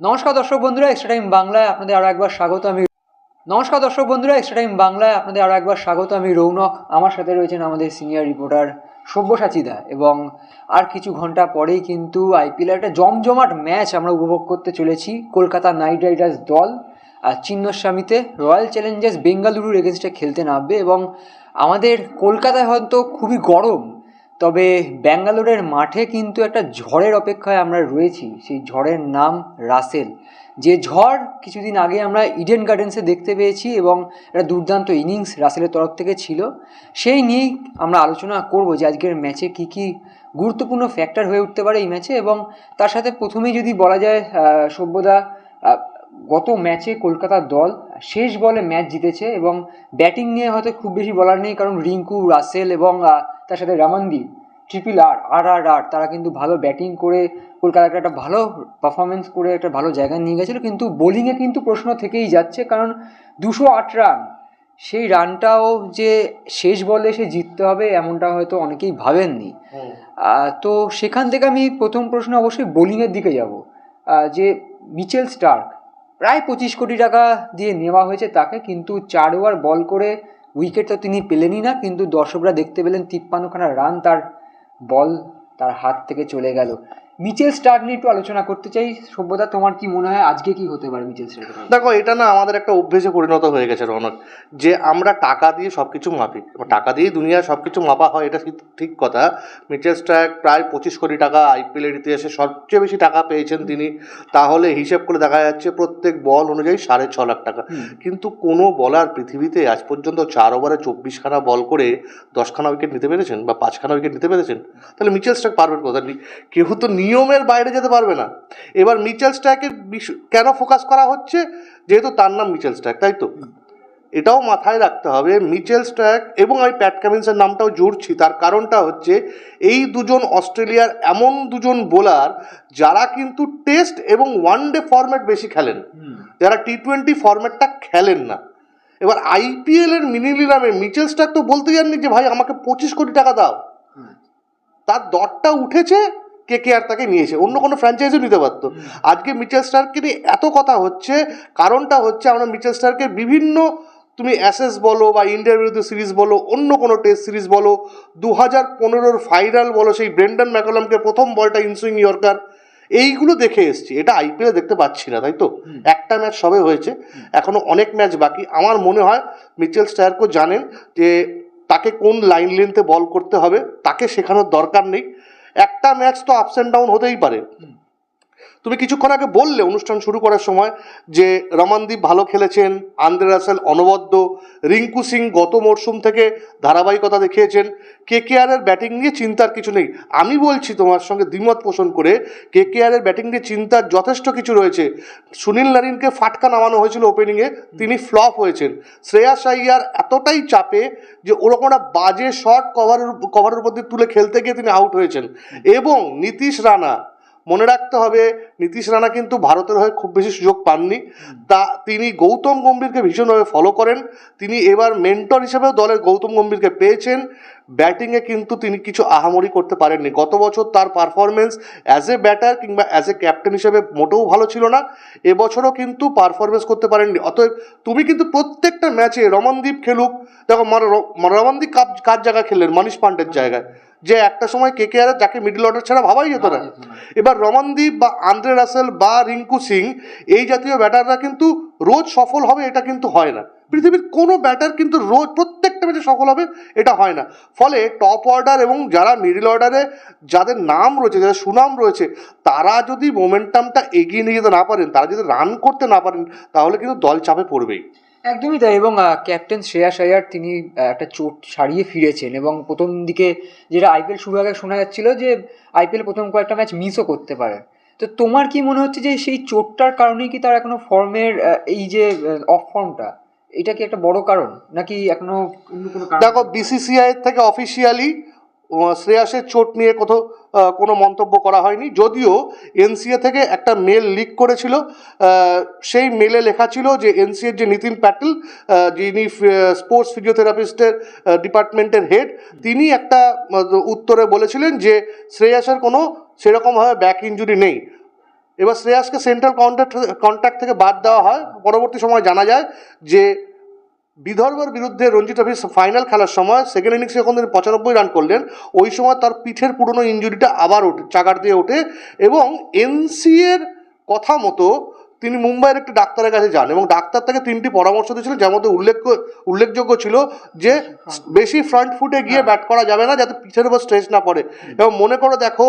নমস্কার দর্শক বন্ধুরা এক্সট্রা টাইম বাংলায় আপনাদের আরও একবার স্বাগত। আমি নমস্কার দর্শক বন্ধুরা এক্সট্রা টাইম বাংলায় আপনাদের আরও একবার স্বাগত। আমি রৌনক, আমার সাথে রয়েছেন আমাদের সিনিয়র রিপোর্টার সব্যসাচীদা এবং আর কিছু ঘণ্টা পরেই কিন্তু আইপিএল একটা জমজমাট ম্যাচ আমরা উপভোগ করতে চলেছি। কলকাতা নাইট রাইডার্স দল আর চিন্নস্বামীতে রয়্যাল চ্যালেঞ্জার্স বেঙ্গালুরুর এগেনস্টে খেলতে নামবে এবং আমাদের কলকাতায় হয়তো খুবই গরম তবে ব্যাঙ্গালোরের মাঠে কিন্তু একটা ঝড়ের অপেক্ষায় আমরা রয়েছি সেই ঝড়ের নাম রাসেল। যে ঝড় কিছুদিন আগে আমরা ইডেন গার্ডেন্সে দেখতে পেয়েছি এবং একটা দুর্দান্ত ইনিংস রাসেলের তরফ থেকে ছিল। সেই নিয়েই আমরা আলোচনা করব যে আজকের ম্যাচে কী কী গুরুত্বপূর্ণ ফ্যাক্টর হয়ে উঠতে পারে এই ম্যাচে এবং তার সাথে প্রথমেই যদি বলা যায় আহ, গত ম্যাচে কলকাতার দল শেষ বলে ম্যাচ জিতেছে এবং ব্যাটিং নিয়ে হয়তো খুব বেশি বলার নেই কারণ রিঙ্কু রাসেল এবং তার সাথে রামানদীপ ট্রিপল আর আর আর আর তারা কিন্তু ভালো ব্যাটিং করে কলকাতাকে একটা ভালো পারফরমেন্স করে একটা ভালো জায়গায় নিয়ে গেছিল। কিন্তু বোলিংয়ে কিন্তু প্রশ্ন থেকেই যাচ্ছে কারণ দুশো আট রান সেই রানটাও যে শেষ বলে সে জিততে হবে এমনটা হয়তো অনেকেই ভাবেননি। তো সেখান থেকে আমি প্রথম প্রশ্ন অবশ্যই বোলিংয়ের দিকে যাব। যে মিচেল স্টার্ক প্রায় পঁচিশ কোটি টাকা দিয়ে নেওয়া হয়েছে তাকে, কিন্তু চার ওভার বল করে উইকেট তো তিনি পেলেনই না, কিন্তু দর্শকরা দেখতে পেলেন তিপ্পান্নখানা রান তার বল তার হাত থেকে চলে গেল। মিচেল স্টার্ক নিয়ে একটু আলোচনা করতে চাই। সভ্যতা তোমার কি মনে হয় আজকে কি হতে পারে মিচেল স্টার্ক দেখো এটা না আমাদের একটা অভ্যেসে পরিণত হয়ে গেছে রৌনক যে আমরা টাকা দিয়ে সব কিছু মাপি টাকা দিয়ে দুনিয়ার সব কিছু মাপা হয় এটা ঠিক- কথা। মিচেল স্ট্রাক প্রায় পঁচিশ কোটি টাকা আইপিএলের ইতিহাসে সবচেয়ে বেশি টাকা পেয়েছেন তিনি। তাহলে হিসেব করে দেখা যাচ্ছে প্রত্যেক বল অনুযায়ী সাড়ে ছ লাখ টাকা। কিন্তু কোনো বলার পৃথিবীতে আজ পর্যন্ত চার ওভারে চব্বিশখানা বল করে দশখানা উইকেট নিতে পেরেছেন বা পাঁচখানা উইকেট নিতে পেরেছেন? তাহলে মিচেল স্ট্রাক পারবেন কথা? নেই কেউ তো নিয়মের বাইরে যেতে পারবে না। এবার মিচেল স্ট্রাকের বিষ- কেন ফোকাস করা হচ্ছে? যেহেতু তার নাম মিচেল স্ট্রাক তাই তো? এটাও মাথায় রাখতে হবে মিচেল স্ট্র্যাক এবং আমি প্যাট কামিন্সের নামটাও জুড়ছি তার কারণটা হচ্ছে এই দুজন অস্ট্রেলিয়ার এমন দুজন বোলার যারা কিন্তু টেস্ট এবং ওয়ান ডে ফরম্যাট বেশি খেলেন। যারা টি টোয়েন্টি ফরম্যাটটা খেলেন না। এবার আইপিএল এর মিনি নিলামে মিচেল স্টার্ক তো বলতে জাননি যে ভাই আমাকে পঁচিশ কোটি টাকা দাও। তার দরটা উঠেছে কে কে আর তাকে নিয়েছে? অন্য কোনো ফ্র্যাঞ্চাইজিও নিতে পারতো। আজকে মিচেল স্টার্ককে নিয়ে এত কথা হচ্ছে কারণটা হচ্ছে আমরা মিচেল স্টার্কের বিভিন্ন তুমি অ্যাসেস বলো বা ইন্ডিয়ার বিরুদ্ধে সিরিজ বলো অন্য কোনো টেস্ট সিরিজ বলো দু হাজার পনেরোর ফাইনাল বলো সেই ব্রেন্ডন ম্যাকলামকে প্রথম বলটা ইনসুইং ইয়র্কার এইগুলো দেখে এসছি। এটা আইপিএলে দেখতে পাচ্ছি না তাই তো? একটা ম্যাচ সবে হয়েছে এখনও অনেক ম্যাচ বাকি। আমার মনে হয় মিচেল স্টার্কও জানেন যে তাকে কোন লাইন লেন্থে বল করতে হবে তাকে শেখানোর দরকার নেই। একটা ম্যাচ তো আপস অ্যান্ড ডাউন হতেই পারে। তুমি কিছুক্ষণ আগে বললে অনুষ্ঠান শুরু করার সময় যে রমানদীপ ভালো খেলেছেন, আন্দ্রে রাসেল অনবদ্য, রিঙ্কু সিং গত মরশুম থেকে ধারাবাহিকতা দেখিয়েছেন কে কে এর ব্যাটিং নিয়ে চিন্তার কিছু নেই। আমি বলছি তোমার সঙ্গে দ্বিমত পোষণ করে কে কে এর ব্যাটিং নিয়ে চিন্তার যথেষ্ট কিছু রয়েছে। সুনীল নারিনকে ফাটকা নামানো হয়েছিল ওপেনিংয়ে, তিনি ফ্লপ হয়েছেন। শ্রেয়াস আইয়ার এতটাই চাপে যে ওরকম একটা বাজে শট কভারের কভারের উপর দিয়ে তুলে খেলতে গিয়ে তিনি আউট হয়েছেন। এবং নীতিশ রানা মনে রাখতে হবে, নীতিশ রানা কিন্তু ভারতের হয়ে খুব বেশি সুযোগ পাননি। তা তিনি গৌতম গম্ভীরকে ভীষণভাবে ফলো করেন। তিনি এবার মেন্টর হিসেবেও দলের গৌতম গম্ভীরকে পেয়েছেন। ব্যাটিংয়ে কিন্তু তিনি কিছু আহামরি করতে পারেননি। গত বছর তার পারফরমেন্স অ্যাজ এ ব্যাটার কিংবা অ্যাজ এ ক্যাপ্টেন হিসেবে মোটেও ভালো ছিল না। এবছরও কিন্তু পারফরমেন্স করতে পারেননি। অতএব তুমি কিন্তু প্রত্যেকটা ম্যাচে রমনদীপ খেলুক, দেখো রমনদীপ কাপ কার জায়গায় খেললেন? মনীষ পান্ডের জায়গায়। যে একটা সময় কে কে আর যাকে মিডল অর্ডার ছাড়া ভাবাই যেত না। এবার রমনদীপ বা আন্দ্রে রাসেল বা রিঙ্কু সিং এই জাতীয় ব্যাটাররা কিন্তু রোজ সফল হবে এটা কিন্তু হয় না। পৃথিবীর কোনো ব্যাটার কিন্তু রোজ প্রত্যেকটা ম্যাচে সফল হবে এটা হয় না। ফলে টপ অর্ডার এবং যারা মিডল অর্ডারে যাদের নাম রয়েছে যাদের সুনাম রয়েছে তারা যদি মোমেন্টামটা এগিয়ে নিয়ে যেতে না পারেন তারা যদি রান করতে না পারেন তাহলে কিন্তু দল চাপে পড়বেই। একদমই তাই এবং ক্যাপ্টেন শ্রেয়া আয়ার তিনি একটা চোট সারিয়ে ফিরেছেন এবং প্রথম দিকে যেটা আইপিএল শুরু আগে শোনা যাচ্ছিল যে আইপিএল প্রথম কয়েকটা ম্যাচ মিসও করতে পারে। তো তোমার কি মনে হচ্ছে যে সেই চোটটার কারণেই কি তার এখনও ফর্মের এই যে অফ ফর্মটা এটা কি একটা বড় কারণ? নাকি এখনও কারণ? দেখো বিসিসিআই থেকে অফিসিয়ালি শ্রেয়াসের চোট নিয়ে কোথাও কোনো মন্তব্য করা হয়নি। যদিও এনসিএ থেকে একটা মেল লিক করেছিল সেই মেলে লেখা ছিল যে এনসিএর যে নিতিন প্যাটেল যিনি স্পোর্টস ফিজিওথেরাপিস্টের ডিপার্টমেন্টের হেড, তিনি একটা উত্তরে বলেছিলেন যে শ্রেয়াসের কোনো সেরকমভাবে ব্যাক ইঞ্জুরি নেই। এবার শ্রেয়াসকে সেন্ট্রাল কন্ট্যাক্ট কন্ট্যাক্ট থেকে বাদ দেওয়া হয়। পরবর্তী সময় জানা যায় যে বিদর্ভের বিরুদ্ধে রঞ্জি ট্রফির ফাইনাল খেলার সময় সেকেন্ড ইনিংসে যখন তিনি পঁচানব্বই রান করলেন ওই সময় তার পিঠের পুরনো ইঞ্জুরিটা আবার ওঠে চাকার দিয়ে ওঠে এবং এনসি এর কথা মতো তিনি মুম্বাইয়ের একটি ডাক্তারের কাছে যান এবং ডাক্তার তাকে তিনটি পরামর্শ দিয়েছিলেন যার মধ্যে উল্লেখ উল্লেখযোগ্য ছিল যে বেশি ফ্রন্ট ফুটে গিয়ে ব্যাট করা যাবে না যাতে পিঠের উপর স্ট্রেস না পড়ে। এবং মনে করে দেখো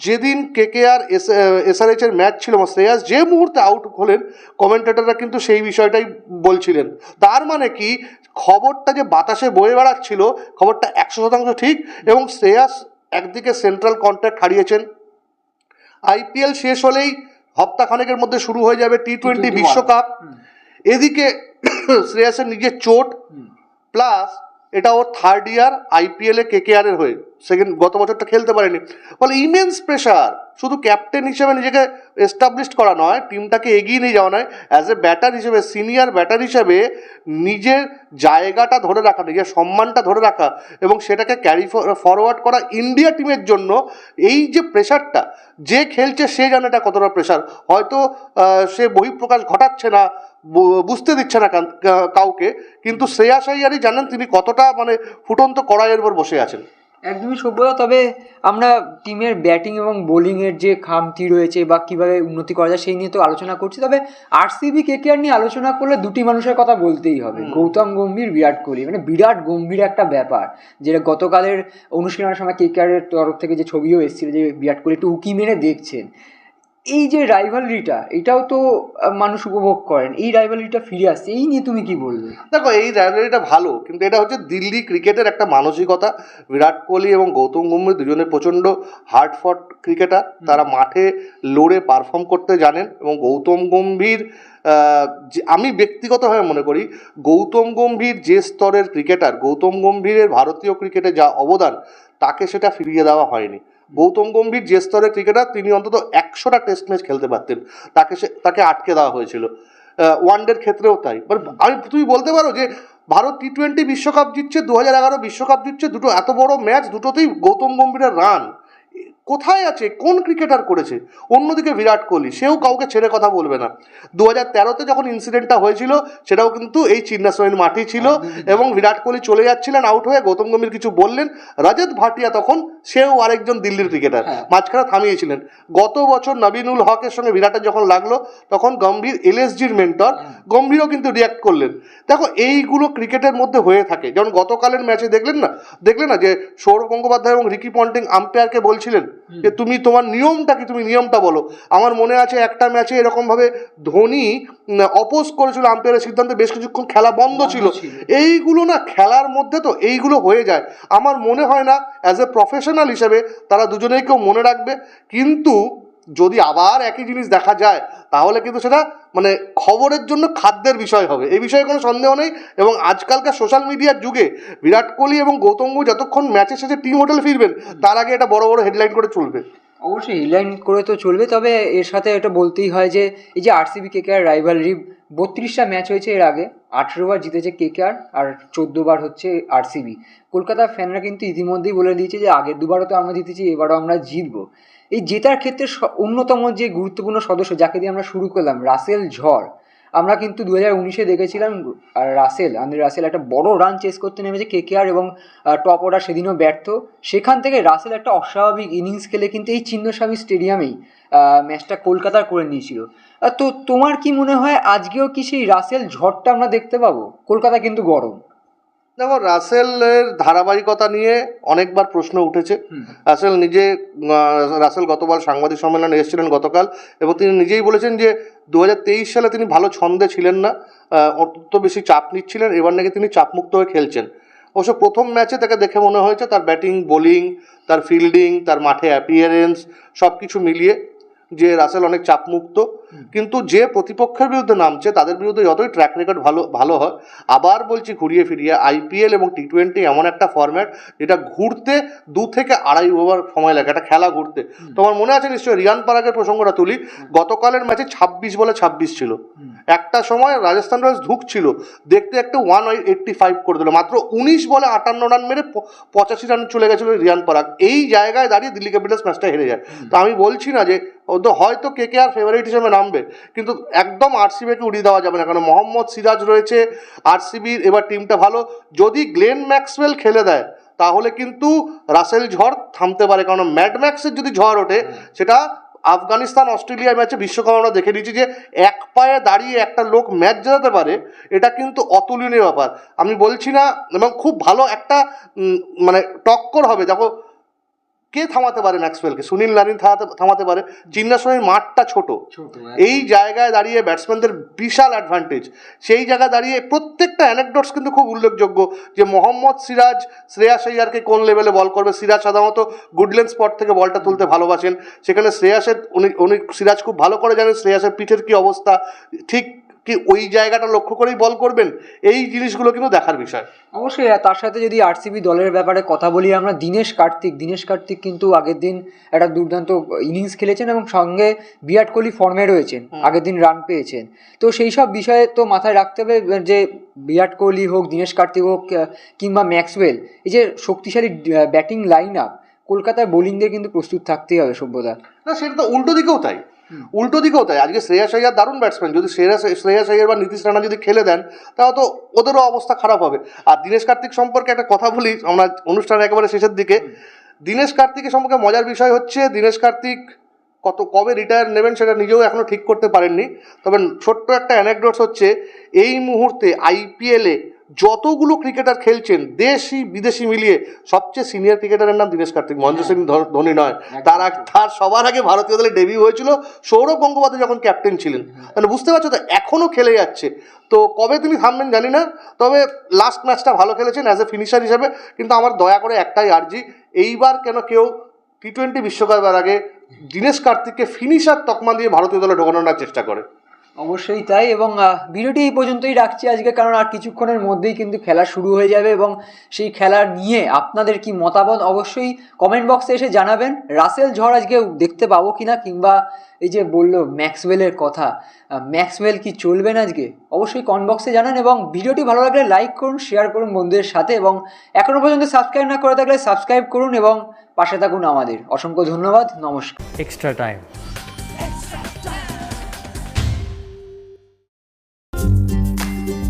যেদিন K K R S SRH এর ম্যাচ ছিল শ্রেয়াস যে মুহূর্তে আউট হলেন কমেন্টেটররা কিন্তু সেই বিষয়টাই বলছিলেন। তার মানে কি? খবরটা যে বাতাসে বয়ে বেড়াচ্ছিল খবরটা একশো শতাংশ ঠিক এবং শ্রেয়াস একদিকে সেন্ট্রাল কন্ট্রাক্ট হারিয়েছেন। আইপিএল শেষ হলেই হপ্তাখানেকের মধ্যে শুরু হয়ে যাবে টি টোয়েন্টি বিশ্বকাপ। এদিকে শ্রেয়াসের নিজের চোট প্লাস এটা ওর থার্ড ইয়ার আইপিএলে কেকেআর এর হয়ে। সেকেন্ড গত বছরটা খেলতে পারেনি। ফলে ইমেন্স প্রেশার শুধু ক্যাপ্টেন হিসেবে নিজেকে এস্টাবলিশ করা নয় টিমটাকে এগিয়ে নিয়ে যাওয়া নয় অ্যাজ এ ব্যাটার হিসেবে সিনিয়র ব্যাটার হিসেবে নিজের জায়গাটা ধরে রাখা, নিজের সম্মানটা ধরে রাখা এবং সেটাকে ক্যারি ফরওয়ার্ড করা ইন্ডিয়া টিমের জন্য এই যে প্রেশারটা যে খেলছে সে জানে এটা কতটা প্রেশার হয়তো সে বহিঃপ্রকাশ ঘটাচ্ছে না বুঝতে দিচ্ছে না কাউকে, কিন্তু শ্রেয়াস আইয়ারই জানেন তিনি কতটা মানে ফুটন্ত কড়াইয়ের উপর বসে আছেন। একদমই সভ্যতা তবে আমরা টিমের ব্যাটিং এবং বোলিংয়ের যে খামতি রয়েছে বা কীভাবে উন্নতি করা যায় সেই নিয়ে তো আলোচনা করছি। তবে আরসিবি কেকেআর নিয়ে আলোচনা করলে দুটি মানুষের কথা বলতেই হবে। গৌতম গম্ভীর বিরাট কোহলি। মানে বিরাট গম্ভীর একটা ব্যাপার যেটা গতকালের অনুশীলনের সময় কে কেয়ারের তরফ থেকে যে ছবিও এসেছিল যে বিরাট কোহলি একটু উকি মেরে দেখছেন। এই যে রাইভালরিটা এটাও তো মানুষ উপভোগ করেন। এই রাইভালরিটা ফিরে আসছে এই নিয়ে তুমি কি বলবে? দেখো এই রাইভারিটা ভালো কিন্তু এটা হচ্ছে দিল্লি ক্রিকেটের একটা মানসিকতা। বিরাট কোহলি এবং গৌতম গম্ভীর দুজনে প্রচণ্ড হার্ড ফট ক্রিকেটার তারা মাঠে লড়ে পারফর্ম করতে জানেন এবং গৌতম গম্ভীর যে- আমি ব্যক্তিগতভাবে মনে করি গৌতম গম্ভীর যে স্তরের ক্রিকেটার গৌতম গম্ভীরের ভারতীয় ক্রিকেটে যা অবদান তাকে সেটা ফিরিয়ে দেওয়া হয়নি। গৌতম গম্ভীর যে স্তরের ক্রিকেটার, তিনি অন্তত একশোটা টেস্ট ম্যাচ খেলতে পারতেন। তাকে সে তাকে আটকে দেওয়া হয়েছিল। ওয়ানডের ক্ষেত্রেও তাই। মানে আমি তুমি বলতে পারো যে, ভারত টি টোয়েন্টি বিশ্বকাপ জিতছে দু হাজার এগারো বিশ্বকাপ জিতছে, দুটো এত বড় ম্যাচ দুটোতেই গৌতম গম্ভীরের রান কোথায় আছে? কোন ক্রিকেটার করেছে? অন্যদিকে বিরাট কোহলি সেও কাউকে ছেড়ে কথা বলবে না। দু হাজার তেরোতে যখন ইনসিডেন্টটা হয়েছিল সেটাও কিন্তু এই চিন্নাস্বামীর মাঠেই ছিল এবং বিরাট কোহলি চলে যাচ্ছিলেন আউট হয়ে গৌতম গম্ভীর কিছু বললেন। রজত ভাটিয়া তখন সেও আরেকজন দিল্লির ক্রিকেটার হ্যাঁ। মাঝখানে থামিয়েছিলেন। গত বছর নবীনুল হকের সঙ্গে বিরাটের যখন লাগল তখন গম্ভীর এলএসজির মেন্টর গম্ভীরও কিন্তু রিয়াক্ট করলেন। দেখো এইগুলো ক্রিকেটের মধ্যে হয়ে থাকে। যেমন গতকালের ম্যাচে দেখলেন না? দেখলেন না যে সৌরভ গঙ্গোপাধ্যায় এবং রিকি পন্টিং আম্পায়ারকে বলছিলেন যে তুমি তোমার নিয়মটা কি তুমি নিয়মটা বলো। আমার মনে আছে একটা ম্যাচে এরকমভাবে ধোনি অপোজ করেছিল আম্পায়ারের সিদ্ধান্তে বেশ কিছুক্ষণ খেলা বন্ধ ছিল। ছিল। এইগুলো না খেলার মধ্যে তো এইগুলো হয়ে যায়। আমার মনে হয় না অ্যাজ এ প্রফেশনাল হিসেবে তারা দুজনেই কেউ মনে রাখবে। কিন্তু যদি আবার একই জিনিস দেখা যায়, তাহলে কিন্তু সেটা মানে খবরের জন্য খাদ্যের বিষয় হবে। এই বিষয়ে কোনো সন্দেহ নেই এবং আজকালকার সোশ্যাল মিডিয়ার যুগে বিরাট কোহলি এবং গৌতম গম্ভীর যতক্ষণ ম্যাচের শেষে টিম হোটেলে ফিরবেন, তার আগে এটা বড় বড় হেডলাইন করে চলবে। অবশ্যই হেডলাইন করে তো চলবে, তবে এর সাথে এটা বলতেই হয় যে, এই যে আরসিবি কেকেআর রাইভালরি বত্রিশটা ম্যাচ হয়েছে এর আগে। আঠেরো বার জিতেছে কেকেআর আর চোদ্দ বার হচ্ছে আরসিবি কলকাতার ফ্যানরা কিন্তু ইতিমধ্যেই বলে দিয়েছে যে, আগের দুবারও তো আমরা জিতেছি, এবারও আমরা জিতবো। এই জেতার ক্ষেত্রে অন্যতম যে গুরুত্বপূর্ণ সদস্য যাকে দিয়ে আমরা শুরু করলাম, রাসেল ঝড়। আমরা কিন্তু দু হাজার উনিশে দেখেছিলাম রাসেল, আন্দ্রে রাসেল একটা বড় রান চেস করতে নেমেছে কেকেআর এবং টপ অর্ডার সেদিনও ব্যর্থ। সেখান থেকে রাসেল একটা অস্বাভাবিক ইনিংস খেলে কিন্তু এই চিন্নস্বামী স্টেডিয়ামেই ম্যাচটা কলকাতার করে নিয়েছিল। তো তোমার কি মনে হয়, আজকেও কি সেই রাসেল ঝড়টা আমরা দেখতে পাবো? কলকাতা কিন্তু গরম। দেখো রাসেলের ধারাবাহিকতা নিয়ে অনেকবার প্রশ্ন উঠেছে। রাসেল নিজে রাসেল গতবার সাংবাদিক সম্মেলনে এসেছিলেন গতকাল এবং তিনি নিজেই বলেছেন যে দু হাজার তেইশ সালে তিনি ভালো ছন্দে ছিলেন না। আহ, অত বেশি চাপ নিচ্ছিলেন এবার নাকি তিনি চাপমুক্ত হয়ে খেলছেন। অবশ্য প্রথম ম্যাচে তাকে দেখে মনে হয়েছে তার ব্যাটিং বোলিং তার ফিল্ডিং তার মাঠে অ্যাপিয়ারেন্স সব কিছু মিলিয়ে। যে রাসেল অনেক চাপমুক্ত কিন্তু যে প্রতিপক্ষের বিরুদ্ধে নামছে তাদের বিরুদ্ধে যতই ট্র্যাক রেকর্ড ভালো ভালো হয় আবার বলছি ঘুরিয়ে ফিরিয়ে আইপিএল এবং টি টোয়েন্টি এমন একটা ফর্ম্যাট যেটা ঘুরতে দু থেকে আড়াই ওভার সময় লাগে একটা খেলা ঘুরতে। তোমার মনে আছে নিশ্চয়ই রিয়ান পারাগের প্রসঙ্গটা তুলি? গতকালের ম্যাচে ছাব্বিশ বলে ছাব্বিশ ছিল। একটা সময় রাজস্থান রয়্যালস ধুকছিল দেখতে একটা ওয়ান এইট্টি ফাইভ করে দিল। মাত্র উনিশ বলে আটান্ন রান মেরে পঁচাশি রান চলে গেছিল রিয়ান পারাগ। এই জায়গায় দাঁড়িয়ে দিল্লি ক্যাপিটালস ম্যাচটা হেরে যায়। তো আমি বলছি না যে তো হয়তো কে কে আর ফেভারিট হিসেবে নামবে কিন্তু একদম আরসিবিকে উড়িয়ে দেওয়া যাবে না কারণ মোহাম্মদ সিরাজ রয়েছে আরসিবির এবার টিমটা ভালো। যদি গ্লেন ম্যাক্সওয়েল খেলে দেয় তাহলে কিন্তু রাসেল ঝড় থামতে পারে কারণ ম্যাড ম্যাক্সের যদি ঝড় ওঠে সেটা আফগানিস্তান অস্ট্রেলিয়া ম্যাচে বিশ্বকাপ আমরা দেখে নিয়েছি যে এক পায়ে দাঁড়িয়ে একটা লোক ম্যাচ জেতাতে পারে এটা কিন্তু অতুলনীয় ব্যাপার। আমি বলছি না এবং খুব ভালো একটা মানে টক্কর হবে। দেখো কে থামাতে পারে ম্যাক্সওয়েলকে? সুনীল নারিন থামাতে থামাতে পারে। চিন্নাস্বামীর মাঠটা ছোট। এই জায়গায় দাঁড়িয়ে ব্যাটসম্যানদের বিশাল অ্যাডভান্টেজ সেই জায়গায় দাঁড়িয়ে প্রত্যেকটা অ্যানেকডটস কিন্তু খুব উল্লেখযোগ্য যে মোহাম্মদ সিরাজ শ্রেয়াস আইয়ারকে কোন লেভেলে বল করবে? সিরাজ সাধারণত গুডল্যান্ড স্পট থেকে বলটা তুলতে ভালোবাসেন। সেখানে শ্রেয়াসের উনি উনি সিরাজ খুব ভালো করে জানেন শ্রেয়াসের পিঠের কি অবস্থা। ঠিক কি ওই জায়গাটা লক্ষ্য করেই বল করবেন? এই জিনিসগুলো কিন্তু দেখার বিষয়। অবশ্যই আর তার সাথে যদি আরসিবি দলের ব্যাপারে কথা বলি আমরা দিনেশ কার্তিক দিনেশ কার্তিক কিন্তু আগের দিন একটা দুর্দান্ত ইনিংস খেলেছেন এবং সঙ্গে বিরাট কোহলি ফর্মে রয়েছেন আগের দিন রান পেয়েছেন। তো সেই সব বিষয়ে তো মাথায় রাখতে হবে যে বিরাট কোহলি হোক দিনেশ কার্তিক হোক কিংবা ম্যাক্সওয়েল এই যে শক্তিশালী ব্যাটিং লাইন আপ কলকাতার বোলিংদের কিন্তু প্রস্তুত থাকতেই হবে সভ্যতা। না সেটা তো উল্টো দিকেও তাই। উল্টো দিকেও তাই। আজকে শ্রেয়াস আইয়ার দারুণ ব্যাটসম্যান যদি শ্রেয়াস শ্রেয়াস আইয়ার বা নীতিশ রানা যদি খেলে দেন তাহলে তো ওদেরও অবস্থা খারাপ হবে। আর দীনেশ কার্তিক সম্পর্কে একটা কথা বলি আমরা অনুষ্ঠানের একেবারে শেষের দিকে। দীনেশ কার্তিকের সম্পর্কে মজার বিষয় হচ্ছে দীনেশ কার্তিক কত কবে রিটায়ার নেবেন সেটা নিজেও এখনও ঠিক করতে পারেননি। তবে ছোট্ট একটা অ্যানেকডোটস হচ্ছে এই মুহূর্তে আইপিএলে যতগুলো ক্রিকেটার খেলছেন দেশি বিদেশি মিলিয়ে সবচেয়ে সিনিয়র ক্রিকেটারের নাম দীনেশ কার্তিক। মহেন্দ্র সিং ধোনি নয়। তার তার সবার আগে ভারতীয় দলে ডেবিউ হয়েছিল সৌরভ গঙ্গোপাধ্যায় যখন ক্যাপ্টেন ছিলেন। মানে বুঝতে পারছ তো এখনও খেলে যাচ্ছে। তো কবে তিনি থামবেন জানি না তবে লাস্ট ম্যাচটা ভালো খেলেছেন অ্যাজ এ ফিনিশার হিসেবে। কিন্তু আমার দয়া করে একটাই আর্জি এইবার কেন কেউ টি টোয়েন্টি বিশ্বকাপের আগে দীনেশ কার্তিককে ফিনিশার তকমা দিয়ে ভারতীয় দলে ঢোকানোর চেষ্টা করে। অবশ্যই তাই এবং ভিডিওটি এই পর্যন্তই রাখছি আজকে কারণ আর কিছুক্ষণের মধ্যেই কিন্তু খেলা শুরু হয়ে যাবে এবং সেই খেলা নিয়ে আপনাদের কি মতামত অবশ্যই কমেন্ট বক্সে এসে জানাবেন। রাসেল ঝড় আজকে দেখতে পাবো কিনা কিংবা এই যে বলল ম্যাক্সওয়েলের কথা ম্যাক্সওয়েল কি চলবেন আজকে? অবশ্যই কমেন্ট বক্সে জানান এবং ভিডিওটি ভালো লাগলে লাইক করুন শেয়ার করুন বন্ধুদের সাথে এবং এখনও পর্যন্ত সাবস্ক্রাইব না করে থাকলে সাবস্ক্রাইব করুন এবং পাশে থাকুন আমাদের। অসংখ্য ধন্যবাদ, নমস্কার। Extra time.